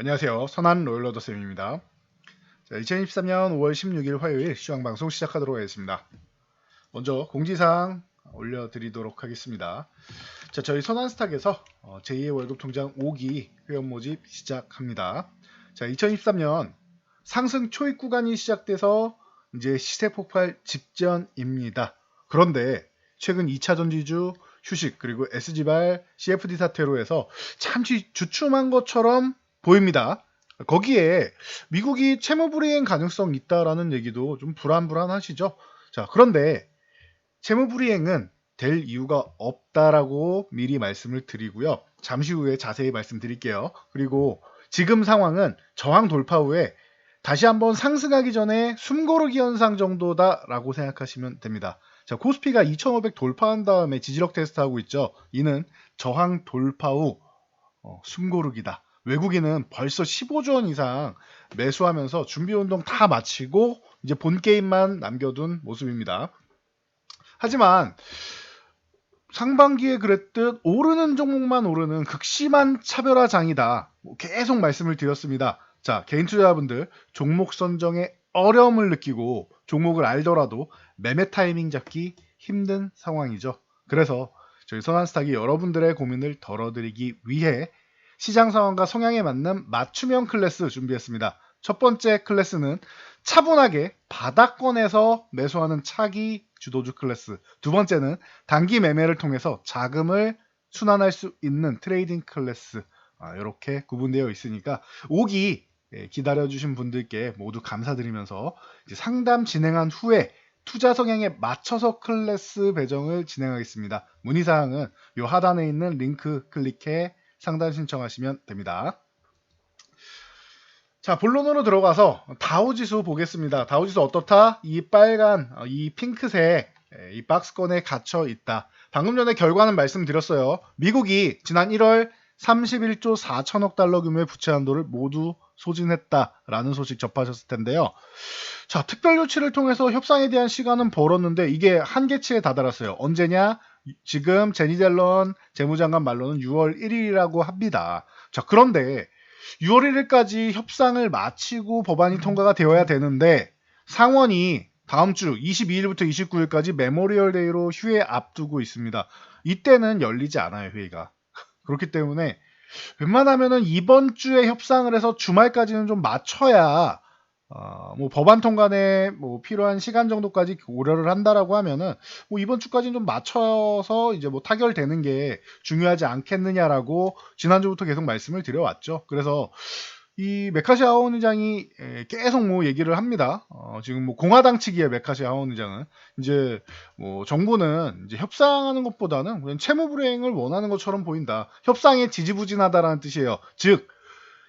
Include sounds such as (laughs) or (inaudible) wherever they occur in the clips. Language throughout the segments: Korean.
안녕하세요. 선한 로열러더 쌤입니다. 자, 2023년 5월 16일 화요일 시황 방송 시작하도록 하겠습니다. 먼저 공지사항 올려드리도록 하겠습니다. 자, 저희 선한스탁에서 어, 제2의 월급 통장 5기 회원 모집 시작합니다. 자, 2023년 상승 초입 구간이 시작돼서 이제 시세 폭발 직전입니다. 그런데 최근 2차 전지주 휴식 그리고 SG발 CFD 사태로 해서 잠시 주춤한 것처럼 보입니다. 거기에 미국이 채무 불이행 가능성 있다라는 얘기도 좀 불안불안하시죠. 자, 그런데 채무 불이행은 될 이유가 없다라고 미리 말씀을 드리고요. 잠시 후에 자세히 말씀드릴게요. 그리고 지금 상황은 저항 돌파 후에 다시 한번 상승하기 전에 숨고르기 현상 정도다라고 생각하시면 됩니다. 자, 코스피가 2500 돌파한 다음에 지지력 테스트하고 있죠. 이는 저항 돌파 후 어, 숨고르기다. 외국인은 벌써 15조 원 이상 매수하면서 준비 운동 다 마치고 이제 본 게임만 남겨둔 모습입니다. 하지만 상반기에 그랬듯 오르는 종목만 오르는 극심한 차별화 장이다. 뭐 계속 말씀을 드렸습니다. 자, 개인 투자자분들 종목 선정에 어려움을 느끼고 종목을 알더라도 매매 타이밍 잡기 힘든 상황이죠. 그래서 저희 선한스탁이 여러분들의 고민을 덜어드리기 위해 시장 상황과 성향에 맞는 맞춤형 클래스 준비했습니다. 첫 번째 클래스는 차분하게 바닥권에서 매수하는 차기 주도주 클래스. 두 번째는 단기 매매를 통해서 자금을 순환할 수 있는 트레이딩 클래스. 아, 이렇게 구분되어 있으니까 오기 예, 기다려주신 분들께 모두 감사드리면서 상담 진행한 후에 투자 성향에 맞춰서 클래스 배정을 진행하겠습니다. 문의사항은 이 하단에 있는 링크 클릭해 상담 신청하시면 됩니다. 자, 본론으로 들어가서 다우 지수 보겠습니다. 다우 지수 어떻다? 이 빨간, 어, 이 핑크색, 예, 이 박스권에 갇혀 있다. 방금 전에 결과는 말씀드렸어요. 미국이 지난 1월 31조 4천억 달러 규모의 부채 한도를 모두 소진했다라는 소식 접하셨을 텐데요. 자, 특별 조치를 통해서 협상에 대한 시간은 벌었는데 이게 한계치에 다다랐어요. 언제냐? 지금 제니 델런 재무장관 말로는 6월 1일이라고 합니다. 자, 그런데 6월 1일까지 협상을 마치고 법안이 통과가 되어야 되는데 상원이 다음 주 22일부터 29일까지 메모리얼 데이로 휴회 앞두고 있습니다. 이때는 열리지 않아요, 회의가. (laughs) 그렇기 때문에 웬만하면은 이번 주에 협상을 해서 주말까지는 좀 맞춰야 어, 뭐 법안 통과에 뭐 필요한 시간 정도까지 고려를 한다라고 하면은 뭐 이번 주까지는 좀 맞춰서 이제 뭐 타결되는 게 중요하지 않겠느냐라고 지난주부터 계속 말씀을 드려왔죠. 그래서 이 메카시 하원 의장이 계속 뭐 얘기를 합니다. 어, 지금 뭐 공화당 측이의 메카시 하원 의장은 이제 뭐 정부는 이제 협상하는 것보다는 그냥 채무 불이행을 원하는 것처럼 보인다. 협상에 지지부진하다라는 뜻이에요. 즉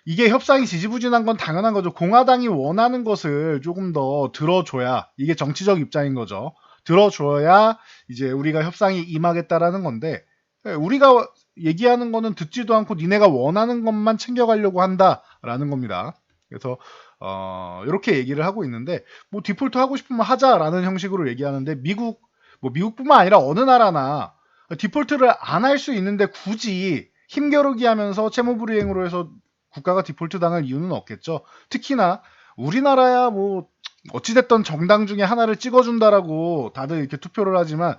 이게 협상이 지지부진한 건 당연한 거죠. 공화당이 원하는 것을 조금 더 들어줘야 이게 정치적 입장인 거죠. 들어줘야 이제 우리가 협상이 임하겠다라는 건데 예, 우리가 얘기하는 거는 듣지도 않고 니네가 원하는 것만 챙겨가려고 한다라는 겁니다. 그래서 어, 이렇게 얘기를 하고 있는데 뭐 디폴트 하고 싶으면 하자라는 형식으로 얘기하는데 미국 뭐 미국뿐만 아니라 어느 나라나 디폴트를 안 할 수 있는데 굳이 힘겨루기 하면서 채무불이행으로 해서 국가가 디폴트 당할 이유는 없겠죠. 특히나 우리나라야 뭐 어찌됐던 정당 중에 하나를 찍어준다라고 다들 이렇게 투표를 하지만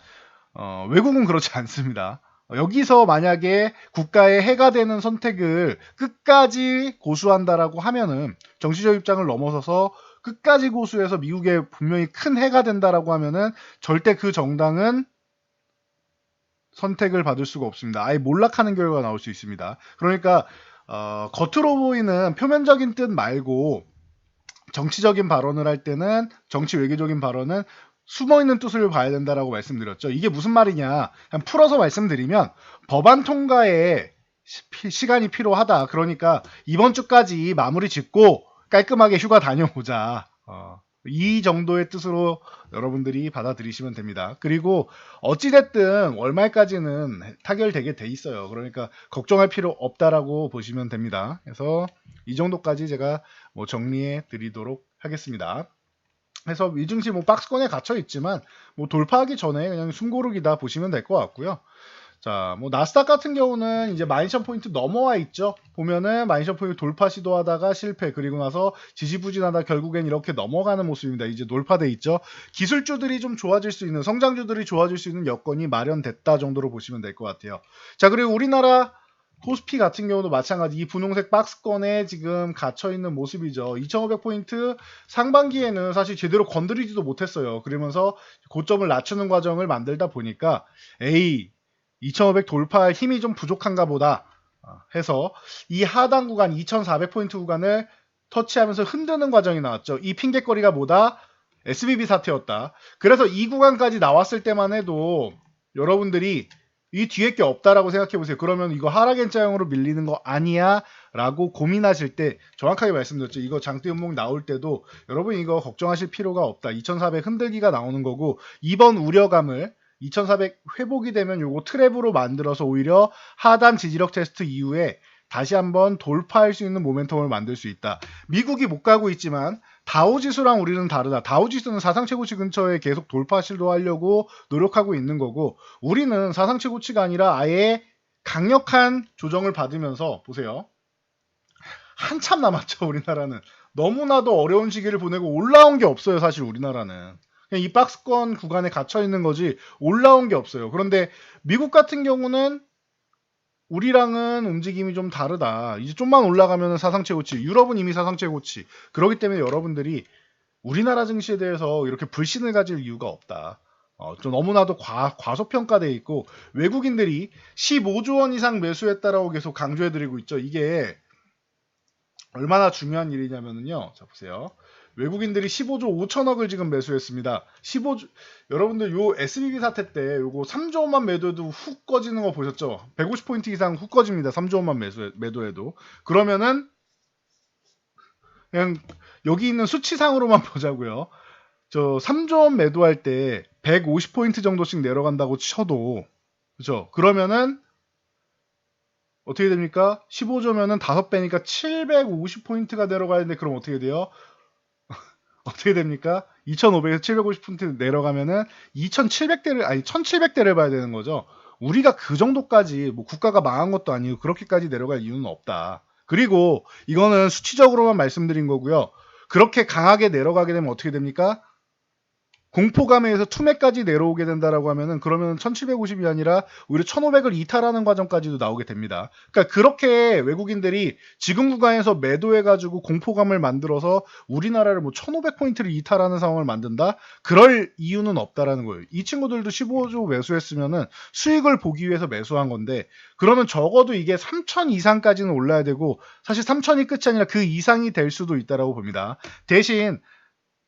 어, 외국은 그렇지 (laughs) 않습니다. 여기서 만약에 국가에 해가 되는 선택을 끝까지 고수한다라고 하면은 정치적 입장을 넘어서서 끝까지 고수해서 미국에 분명히 큰 해가 된다라고 하면은 절대 그 정당은 선택을 받을 수가 없습니다. 아예 몰락하는 결과가 나올 수 있습니다. 그러니까 어, 겉으로 보이는 표면적인 뜻 말고 정치적인 발언을 할 때는 정치 외교적인 발언은 숨어 있는 뜻을 봐야 된다라고 말씀드렸죠. 이게 무슨 말이냐? 그냥 풀어서 말씀드리면 법안 통과에 시, 간이 필요하다. 그러니까 이번 주까지 마무리 짓고 깔끔하게 휴가 다녀오자. 어, 이 정도의 뜻으로 여러분들이 받아들이시면 됩니다. 그리고 어찌됐든 월말까지는 타결되게 돼 있어요. 그러니까 걱정할 필요 없다라고 보시면 됩니다. 그래서 이 정도까지 제가 뭐 정리해 드리도록 하겠습니다. 그래서 위증시 뭐 박스권에 갇혀 있지만 뭐 돌파하기 전에 그냥 숨고르기다 보시면 될 것 같고요. 자, 뭐 나스닥 같은 경우는 이제 마이션 포인트 넘어와 있죠. 보면은 마이션 포인트 돌파 시도하다가 실패 그리고 나서 지지부진하다 결국엔 이렇게 넘어가는 모습입니다. 이제 돌파돼 있죠. 기술주들이 좀 좋아질 수 있는 성장주들이 좋아질 수 있는 여건이 마련됐다 정도로 보시면 될 것 같아요. 자, 그리고 우리나라 코스피 같은 경우도 마찬가지 이 분홍색 박스권에 지금 갇혀 있는 모습이죠. 2,500포인트 상반기에는 사실 제대로 건드리지도 못했어요. 그러면서 고점을 낮추는 과정을 만들다 보니까 A 2,500 돌파할 힘이 좀 부족한가 보다 어, 해서 이 하단 구간 2,400포인트 구간을 터치하면서 흔드는 과정이 나왔죠. 이 핑계거리가 뭐다? SBB 사태였다. 그래서 이 구간까지 나왔을 때만 해도 여러분들이 이 뒤에 게 없다라고 생각해 보세요. 그러면 이거 하락엔자형으로 밀리는 거 아니야? 라고 고민하실 때 정확하게 말씀드렸죠. 이거 장대 연목 나올 때도 여러분 이거 걱정하실 필요가 없다. 2400 흔들기가 나오는 거고 이번 우려감을 2400 회복이 되면 요거 트랩으로 만들어서 오히려 하단 지지력 테스트 이후에 다시 한번 돌파할 수 있는 모멘텀을 만들 수 있다. 미국이 못 가고 있지만 다우지수랑 우리는 다르다. 다우지수는 사상 최고치 근처에 계속 돌파 시도하려고 노력하고 있는 거고 우리는 사상 최고치가 아니라 아예 강력한 조정을 받으면서 보세요. 한참 남았죠, 우리나라는. 너무나도 어려운 시기를 보내고 올라온 게 없어요, 사실 우리나라는. 그냥 이 박스권 구간에 갇혀 있는 거지 올라온 게 없어요. 그런데 미국 같은 경우는 우리랑은 움직임이 좀 다르다. 이제 좀만 올라가면 사상 최고치. 유럽은 이미 사상 최고치. 그렇기 때문에 여러분들이 우리나라 증시에 대해서 이렇게 불신을 가질 이유가 없다. 어, 좀 너무나도 과, 과소평가돼 있고 외국인들이 15조 원 이상 매수했다라고 계속 강조해드리고 있죠. 이게 얼마나 중요한 일이냐면요. 자 보세요. 외국인들이 15조 5천억을 지금 매수했습니다. 15조 여러분들 요 SBB 사태 때 요거 3조 원만 매도해도 훅 꺼지는 거 보셨죠? 150포인트 이상 훅 꺼집니다. 3조 원만 매수 매도해도 그러면은 그냥 여기 있는 수치상으로만 (laughs) 보자고요. 저 3조 원 매도할 때 150포인트 정도씩 내려간다고 쳐도 그죠? 그러면은 어떻게 됩니까? 15조면은 5배니까 750포인트가 내려가야 되는데 그럼 어떻게 돼요? 어떻게 됩니까? 2,500에서 750포인트 내려가면은 2,700대를 아니 1,700대를 봐야 되는 거죠. 우리가 그 정도까지 뭐 국가가 망한 것도 아니고 그렇게까지 내려갈 이유는 없다. 그리고 이거는 수치적으로만 말씀드린 거고요. 그렇게 강하게 내려가게 되면 어떻게 됩니까? 공포감에서 투매까지 내려오게 된다라고 하면은 그러면 1750이 아니라 오히려 1500을 이탈하는 과정까지도 나오게 됩니다. 그러니까 그렇게 외국인들이 지금 구간에서 매도해가지고 공포감을 만들어서 우리나라를 뭐 1500포인트를 이탈하는 상황을 만든다? 그럴 이유는 없다라는 거예요. 이 친구들도 15조 매수했으면은 수익을 보기 위해서 매수한 건데 그러면 적어도 이게 3000 이상까지는 올라야 되고 사실 3000이 끝이 아니라 그 이상이 될 수도 있다라고 봅니다. 대신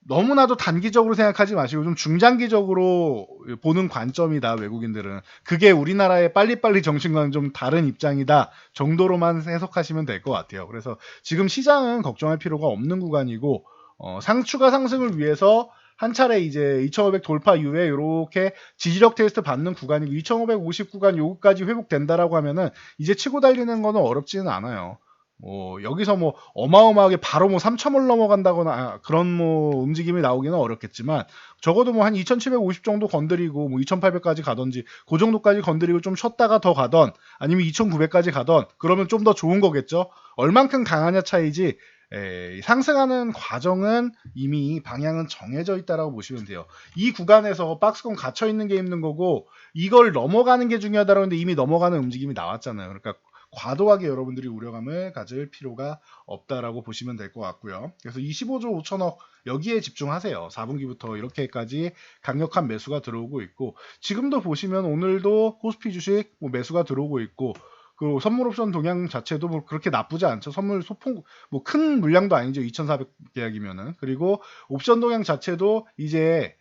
너무나도 단기적으로 생각하지 마시고 좀 중장기적으로 보는 관점이다 외국인들은 그게 우리나라의 빨리빨리 정신과는 좀 다른 입장이다 정도로만 해석하시면 될 것 같아요. 그래서 지금 시장은 걱정할 필요가 없는 구간이고 어, 상추가 상승을 위해서 한 차례 이제 2500 돌파 이후에 이렇게 지지력 테스트 받는 구간이고 2550 구간 요거까지 회복된다라고 하면은 이제 치고 달리는 거는 어렵지는 않아요. 뭐 여기서 뭐 어마어마하게 바로 뭐 3천을 넘어간다거나 아, 그런 뭐 움직임이 나오기는 어렵겠지만 적어도 뭐 한 2,750 정도 건드리고 뭐 2,800까지 가던지 그 정도까지 건드리고 좀 쉬었다가 더 가던 아니면 2,900까지 가던 그러면 좀 더 좋은 거겠죠. 얼만큼 강하냐 차이지 에, 상승하는 과정은 이미 방향은 정해져 있다라고 보시면 돼요. 이 구간에서 박스권 갇혀 있는 게 힘든 거고 이걸 넘어가는 게 중요하다라고 하는데 이미 넘어가는 움직임이 나왔잖아요. 그러니까 과도하게 여러분들이 우려감을 가질 필요가 없다라고 보시면 될 것 같고요. 그래서 25조 5천억 여기에 집중하세요. 4분기부터 이렇게까지 강력한 매수가 들어오고 있고 지금도 보시면 오늘도 코스피 주식 뭐 매수가 들어오고 있고 그 선물 옵션 동향 자체도 뭐 그렇게 나쁘지 않죠. 선물 소폭 뭐 큰 물량도 아니죠. 2,400 계약이면은 그리고 옵션 동향 자체도 이제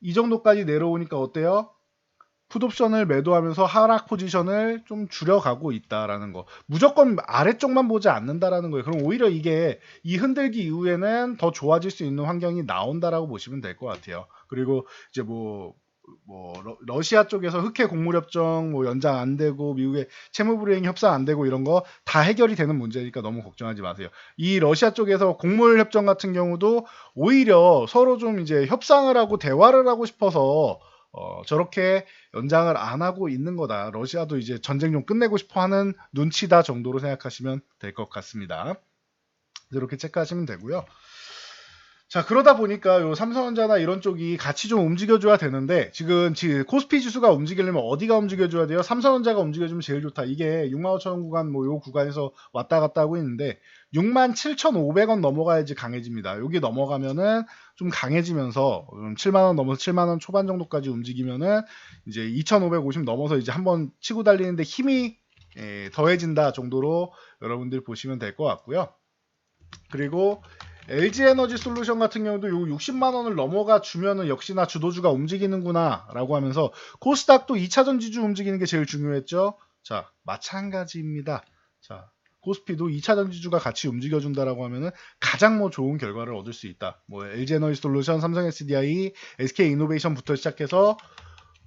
이 정도까지 내려오니까 어때요? 풋옵션을 매도하면서 하락 포지션을 좀 줄여가고 있다라는 거. 무조건 아래쪽만 보지 않는다라는 거예요. 그럼 오히려 이게 이 흔들기 이후에는 더 좋아질 수 있는 환경이 나온다라고 보시면 될 것 같아요. 그리고 이제 뭐, 뭐 러, 시아 쪽에서 흑해 곡물협정 뭐 연장 안 되고 미국의 채무불이행 협상 안 되고 이런 거 다 해결이 되는 문제니까 너무 걱정하지 마세요. 이 러시아 쪽에서 곡물 협정 같은 경우도 오히려 서로 좀 이제 협상을 하고 대화를 하고 싶어서 어, 저렇게 연장을 안 하고 있는 거다. 러시아도 이제 전쟁 좀 끝내고 싶어 하는 눈치다 정도로 생각하시면 될 것 같습니다. 이렇게 체크하시면 되고요. 자 그러다 보니까 요 삼성전자나 이런 쪽이 같이 좀 움직여줘야 되는데 지금 지- 코스피 지수가 움직이려면 어디가 움직여줘야 돼요? 삼성전자가 움직여주면 제일 좋다. 이게 65,000원 구간 뭐 요 구간에서 왔다 갔다 하고 있는데 67,500원 넘어가야지 강해집니다. 여기 넘어가면은 좀 강해지면서 좀 7만원 넘어서 7만원 초반 정도까지 움직이면은 이제 2,550 넘어서 이제 한번 치고 달리는데 힘이 예, 더해진다 정도로 여러분들 보시면 될 것 같고요. 그리고 LG 에너지 솔루션 같은 경우도 요 60만 원을 넘어가 주면은 역시나 주도주가 움직이는구나라고 하면서 코스닥도 2차전 지주 움직이는 게 제일 중요했죠. 자, 마찬가지입니다. 자, 코스피도 2차전 지주가 같이 움직여준다라고 하면은 가장 뭐 좋은 결과를 얻을 수 있다. 뭐 LG 에너지 솔루션, 삼성 SDI, SK 이노베이션부터 시작해서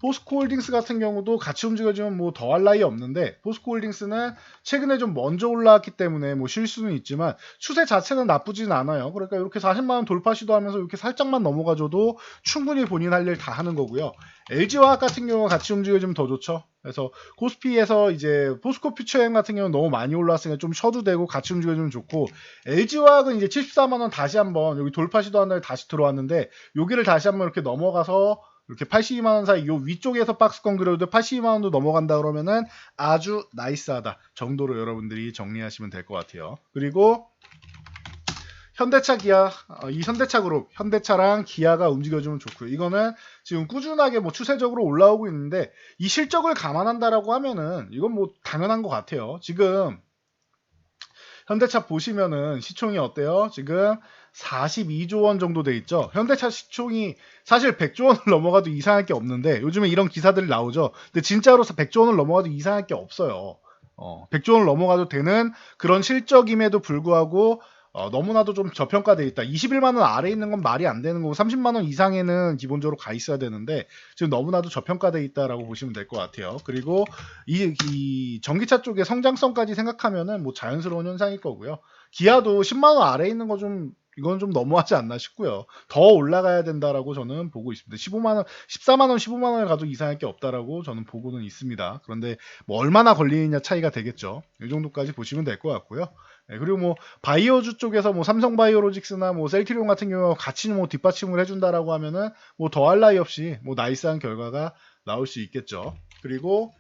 포스코홀딩스 같은 경우도 같이 움직여주면 뭐 더할 나위 없는데 포스코홀딩스는 최근에 좀 먼저 올라왔기 때문에 뭐쉴 수는 있지만 추세 자체는 나쁘진 않아요. 그러니까 이렇게 40만 원 돌파 시도하면서 이렇게 살짝만 넘어가줘도 충분히 본인 할 일 다 하는 거고요. LG화학 같은 경우가 같이 움직여주면 더 좋죠. 그래서 코스피에서 이제 포스코 퓨처엠 같은 경우는 너무 많이 올라왔으니까 좀 쉬어도 되고 같이 움직여주면 좋고 LG화학은 이제 74만 원 다시 한번 여기 돌파 시도한 날 다시 들어왔는데 여기를 다시 한번 이렇게 넘어가서 이렇게 82만 원 사이 요 위쪽에서 박스권 그려도 82만 원도 넘어간다 그러면은 아주 나이스하다 정도로 여러분들이 정리하시면 될 것 같아요. 그리고 현대차 기아 어, 이 현대차 그룹 현대차랑 기아가 움직여주면 좋고요. 이거는 지금 꾸준하게 뭐 추세적으로 올라오고 있는데 이 실적을 감안한다라고 하면은 이건 뭐 당연한 것 같아요. 지금 현대차 보시면은 시총이 어때요? 지금 42조 원 정도 돼 있죠. 현대차 시총이 사실 100조 원을 (laughs) 넘어가도 이상할 게 없는데 요즘에 이런 기사들이 나오죠. 근데 진짜로 100조 원을 넘어가도 이상할 게 없어요. 어, 100조 원을 넘어가도 되는 그런 실적임에도 불구하고 어, 너무나도 좀 저평가돼 있다. 21만 원 아래 있는 건 말이 안 되는 거고 30만 원 이상에는 기본적으로 가 있어야 되는데 지금 너무나도 저평가돼 있다라고 보시면 될 것 같아요. 그리고 이, 이 전기차 쪽의 성장성까지 생각하면은 뭐 자연스러운 현상일 거고요. 기아도 10만 원 아래 있는 거좀 이건 좀 너무하지 않나 싶고요. 더 올라가야 된다라고 저는 보고 있습니다. 15만 원, 14만 원, 15만 원을 가도 이상할 게 없다라고 저는 보고는 있습니다. 그런데 뭐 얼마나 걸리느냐 차이가 되겠죠. 이 정도까지 보시면 될 것 같고요. 네, 그리고 뭐 바이오주 쪽에서 뭐 삼성바이오로직스나 뭐 셀트리온 같은 경우 같이 뭐 뒷받침을 해준다라고 하면은 뭐 더할 나위 없이 뭐 나이스한 결과가 나올 수 있겠죠. 그리고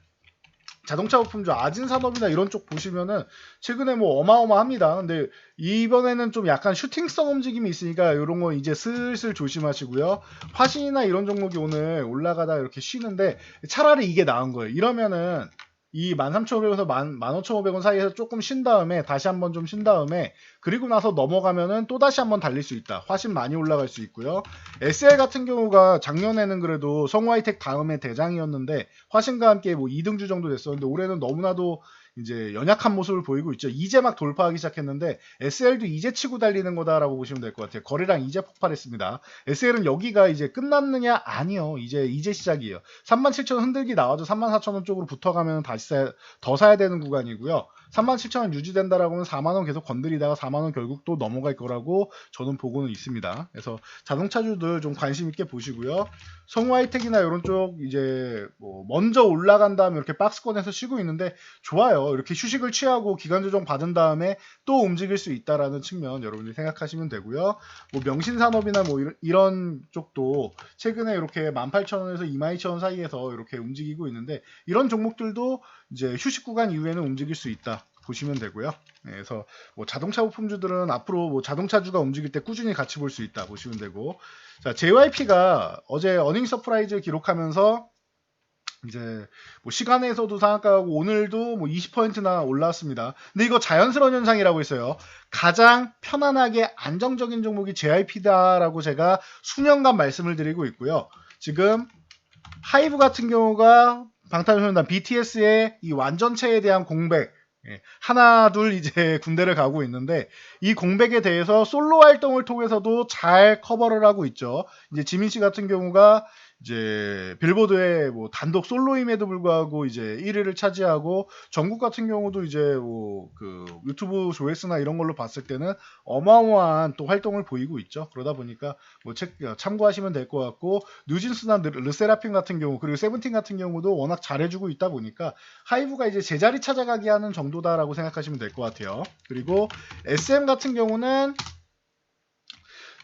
자동차 부품주 아진산업이나 이런 쪽 보시면은 최근에 뭐 어마어마합니다. 근데 이번에는 좀 약간 슈팅성 움직임이 있으니까 이런 거 이제 슬슬 조심하시고요. 화신이나 이런 종목이 오늘 올라가다 이렇게 쉬는데 차라리 이게 나은 거예요. 이러면은 이 13,500원에서 15,500원 사이에서 조금 쉰 다음에 다시 한번 좀 쉰 다음에 그리고 나서 넘어가면은 또 다시 한번 달릴 수 있다. 훨씬 많이 올라갈 수 있고요. SL 같은 경우가 작년에는 그래도 성화이텍 다음에 대장이었는데 화신과 함께 뭐 2등주 정도 됐었는데 올해는 너무나도 이제 연약한 모습을 보이고 있죠. 이제 막 돌파하기 시작했는데 SL도 이제 치고 달리는 거다라고 보시면 될 것 같아요. 거래량 이제 폭발했습니다. SL은 여기가 이제 끝났느냐? 아니요. 이제 이제 시작이에요. 37,000원 흔들기 나와도 34,000원 쪽으로 붙어가면 다시 사, 더 사야 되는 구간이고요. 37,000원 유지된다라고 하면 4만원 계속 건드리다가 4만원 결국 또 넘어갈 거라고 저는 보고는 있습니다. 그래서 자동차주들 좀 관심 있게 보시고요. 성화이텍이나 이런 쪽 이제 뭐 먼저 올라간 다음에 이렇게 박스권에서 쉬고 있는데 좋아요. 이렇게 휴식을 취하고 기간 조정 받은 다음에 또 움직일 수 있다라는 측면 여러분들이 생각하시면 되고요. 뭐 명신산업이나 뭐 이런 쪽도 최근에 이렇게 18,000원에서 22,000원 사이에서 이렇게 움직이고 있는데 이런 종목들도 이제 휴식 구간 이후에는 움직일 수 있다. 보시면 되고요. 네, 그래서 뭐 자동차 부품주들은 앞으로 뭐 자동차주가 움직일 때 꾸준히 같이 볼 수 있다 보시면 되고 자 JYP가 어제 어닝 서프라이즈 기록하면서 이제 뭐 시간에서도 상한가하고 오늘도 뭐 20%나 올라왔습니다. 근데 이거 자연스러운 현상이라고 했어요. 가장 편안하게 안정적인 종목이 JYP다라고 제가 수년간 말씀을 드리고 있고요. 지금 하이브 같은 경우가 방탄소년단 BTS의 이 완전체에 대한 공백 예, 하나 둘 이제 (laughs) 군대를 가고 있는데 이 공백에 대해서 솔로 활동을 통해서도 잘 커버를 하고 있죠. 이제 지민 씨 같은 경우가 이제 빌보드의 뭐 단독 솔로임에도 불구하고 이제 1위를 차지하고 전국 같은 경우도 이제 뭐 그 유튜브 조회수나 이런 걸로 봤을 때는 어마어마한 또 활동을 보이고 있죠. 그러다 보니까 뭐 책, 참고하시면 될 것 같고 뉴진스나 르- 르세라핌 같은 경우 그리고 세븐틴 같은 경우도 워낙 잘해주고 있다 보니까 하이브가 이제 제자리 찾아가게 하는 정도다라고 생각하시면 될 것 같아요. 그리고 SM 같은 경우는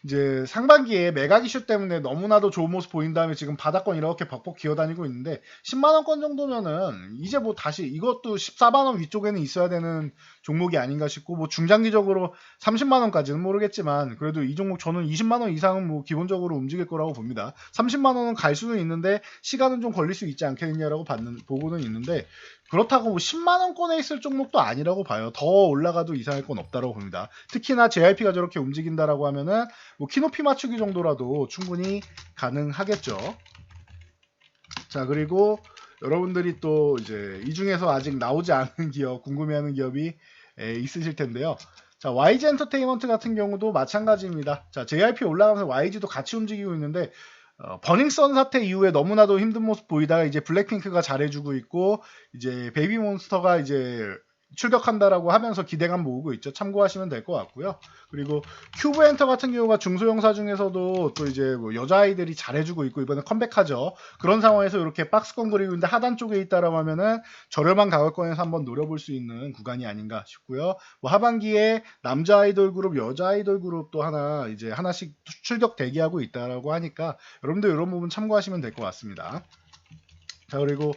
이제 상반기에 메가 기슈 때문에 너무나도 좋은 모습 보인 다음에 지금 바닥권 이렇게 벅벅 기어다니고 있는데 10만 원권 정도면은 이제 뭐 다시 이것도 14만 원 위쪽에는 있어야 되는 종목이 아닌가 싶고 뭐 중장기적으로 30만 원까지는 모르겠지만 그래도 이 종목 저는 20만 원 이상은 뭐 기본적으로 움직일 거라고 봅니다. 30만 원은 갈 수는 있는데 시간은 좀 걸릴 수 있지 않겠느냐라고 받는 보고는 있는데 그렇다고 뭐 10만 원권에 있을 종목도 아니라고 봐요. 더 올라가도 이상할 건 없다라고 봅니다. 특히나 JYP가 저렇게 움직인다라고 하면은 뭐 키높이 맞추기 정도라도 충분히 가능하겠죠. 자 그리고 여러분들이 또 이제 이 중에서 아직 나오지 않은 기업 궁금해하는 기업이 에, 있으실 텐데요. 자 YG 엔터테인먼트 같은 경우도 마찬가지입니다. 자 JYP 올라가면서 YG도 같이 움직이고 있는데 어, 버닝썬 사태 이후에 너무나도 힘든 모습 보이다가 이제 블랙핑크가 잘해주고 있고 이제 베이비몬스터가 이제 출격한다라고 하면서 기대감 모으고 있죠. 참고하시면 될 것 같고요. 그리고 큐브 엔터 같은 경우가 중소형사 중에서도 또 이제 뭐 여자아이들이 잘해주고 있고 이번에 컴백하죠. 그런 상황에서 이렇게 박스권 그리고 있는데 하단 쪽에 있다라고 하면은 저렴한 가격권에서 한번 노려볼 수 있는 구간이 아닌가 싶고요. 뭐 하반기에 남자 아이돌 그룹, 여자 아이돌 그룹도 하나 이제 하나씩 출격 대기하고 있다라고 하니까 여러분들 이런 부분 참고하시면 될 것 같습니다. 자 그리고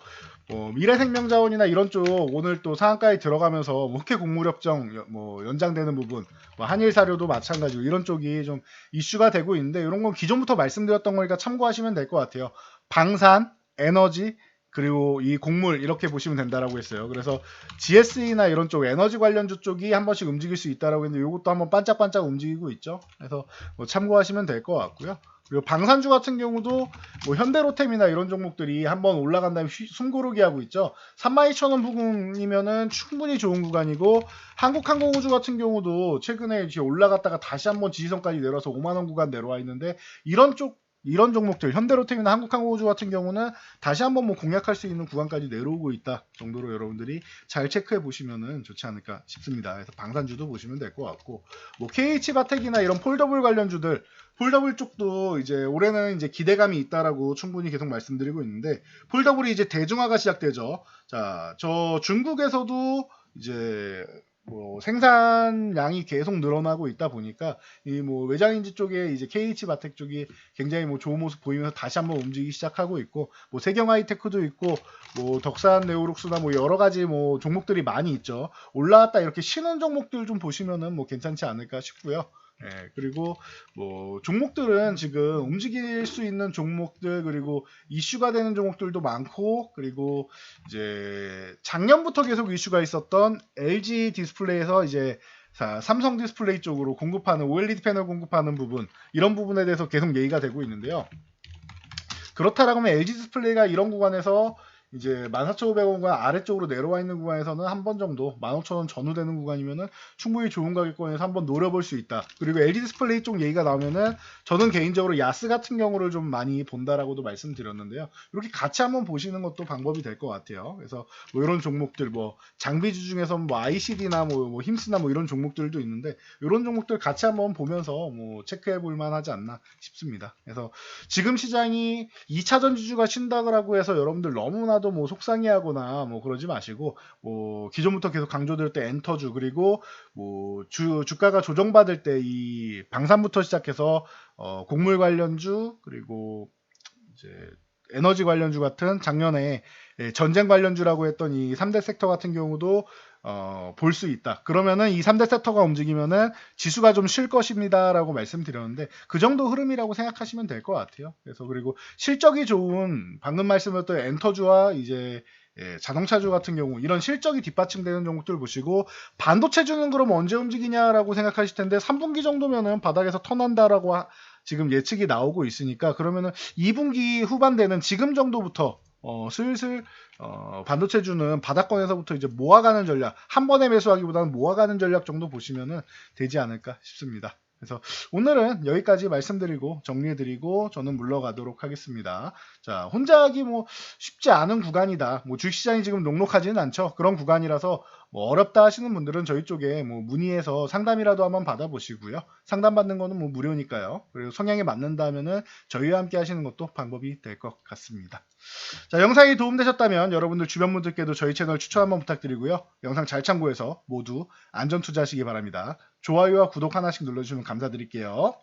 뭐 미래생명자원이나 이런 쪽 오늘 또 상한가에 들어가면서 뭐 흑해 곡물협정 여- 뭐 연장되는 부분 뭐 한일 사료도 마찬가지고 이런 쪽이 좀 이슈가 되고 있는데 이런 건 기존부터 말씀드렸던 거니까 참고하시면 될 것 같아요. 방산, 에너지 그리고 이 곡물 이렇게 보시면 된다라고 했어요. 그래서 GSE나 이런 쪽 에너지 관련주 쪽이 한 번씩 움직일 수 있다라고 했는데 이것도 한번 반짝반짝 움직이고 있죠. 그래서 뭐 참고하시면 될 것 같고요. 그리고 방산주 같은 경우도 뭐 현대로템이나 이런 종목들이 한번 올라간 다음에 휘- 숨고르기 하고 있죠. 32,000원 부근이면은 충분히 좋은 구간이고 한국항공우주 같은 경우도 최근에 이제 올라갔다가 다시 한번 지지선까지 내려서 5만 원 구간 내려와 있는데 이런 쪽 이런 종목들 현대로템이나 한국항공우주 같은 경우는 다시 한번 뭐 공략할 수 있는 구간까지 내려오고 있다 정도로 여러분들이 잘 체크해 보시면은 좋지 않을까 싶습니다. 그래서 방산주도 보시면 될 것 같고 뭐 KH 바텍이나 이런 폴더블 관련주들 폴더블 쪽도 이제 올해는 이제 기대감이 있다라고 충분히 계속 말씀드리고 있는데 폴더블이 이제 대중화가 시작되죠. 자, 저 중국에서도 이제 뭐 생산량이 계속 늘어나고 있다 보니까 이 뭐 외장인지 쪽에 이제 KH 바텍 쪽이 굉장히 뭐 좋은 모습 보이면서 다시 한번 움직이기 시작하고 있고 뭐 세경 하이테크도 있고 뭐 덕산 네오룩스나 뭐 여러 가지 뭐 종목들이 많이 있죠. 올라왔다 이렇게 쉬는 종목들 좀 보시면은 뭐 괜찮지 않을까 싶고요. 예, 그리고 뭐 종목들은 지금 움직일 수 있는 종목들 그리고 이슈가 되는 종목들도 많고 그리고 이제 작년부터 계속 이슈가 있었던 LG 디스플레이에서 이제 자, 삼성 디스플레이 쪽으로 공급하는 OLED 패널 공급하는 부분 이런 부분에 대해서 계속 얘기가 되고 있는데요. 그렇다라고 하면 LG 디스플레이가 이런 구간에서 이제 14,500원과 아래쪽으로 내려와 있는 구간에서는 한 번 정도 15,000원 전후되는 구간이면은 충분히 좋은 가격권에서 한번 노려볼 수 있다. 그리고 LG 디스플레이 쪽 얘기가 나오면은 저는 개인적으로 야스 같은 경우를 좀 많이 본다라고도 말씀드렸는데요. 이렇게 같이 한번 보시는 것도 방법이 될 것 같아요. 그래서 뭐 이런 종목들 뭐 장비주 중에서 뭐 ICD나 뭐, 뭐 힘스나 뭐 이런 종목들도 있는데 이런 종목들 같이 한번 보면서 뭐 체크해 볼 만하지 않나 싶습니다. 그래서 지금 시장이 2차전 지주가 신다고 해서 여러분들 너무나도 뭐 속상해하거나 뭐 그러지 마시고 뭐 기존부터 계속 강조드릴 때 엔터주 그리고 뭐 주 주가가 조정받을 때 이 방산부터 시작해서 어 곡물 관련주 그리고 이제 에너지 관련주 같은 작년에 예, 전쟁 관련주라고 했던 이 3대 섹터 같은 경우도 어, 볼 수 있다. 그러면은 이 3대 섹터가 움직이면은 지수가 좀 쉴 것입니다라고 말씀드렸는데 그 정도 흐름이라고 생각하시면 될 것 같아요. 그래서 그리고 실적이 좋은 방금 말씀드렸던 엔터주와 이제 예, 자동차주 같은 경우 이런 실적이 뒷받침되는 종목들 보시고 반도체주는 그럼 언제 움직이냐라고 생각하실 텐데 3분기 정도면은 바닥에서 턴한다라고 하- 지금 예측이 나오고 있으니까 그러면은 2분기 후반되는 지금 정도부터 어, 슬슬 어, 반도체주는 바닥권에서부터 이제 모아가는 전략 한 번에 매수하기보다는 모아가는 전략 정도 보시면은 되지 않을까 싶습니다. 그래서 오늘은 여기까지 말씀드리고 정리해드리고 저는 물러가도록 하겠습니다. 자, 혼자 하기 뭐 쉽지 않은 구간이다. 뭐 주식시장이 지금 녹록하지는 않죠. 그런 구간이라서 뭐 어렵다 하시는 분들은 저희 쪽에 뭐 문의해서 상담이라도 한번 받아보시고요. 상담받는 거는 뭐 무료니까요. 그리고 성향에 맞는다면은 저희와 함께 하시는 것도 방법이 될 것 같습니다. 자, 영상이 도움되셨다면 여러분들 주변 분들께도 저희 채널 추천 한번 부탁드리고요. 영상 잘 참고해서 모두 안전 투자하시기 바랍니다. 좋아요와 구독 하나씩 눌러주시면 감사드릴게요.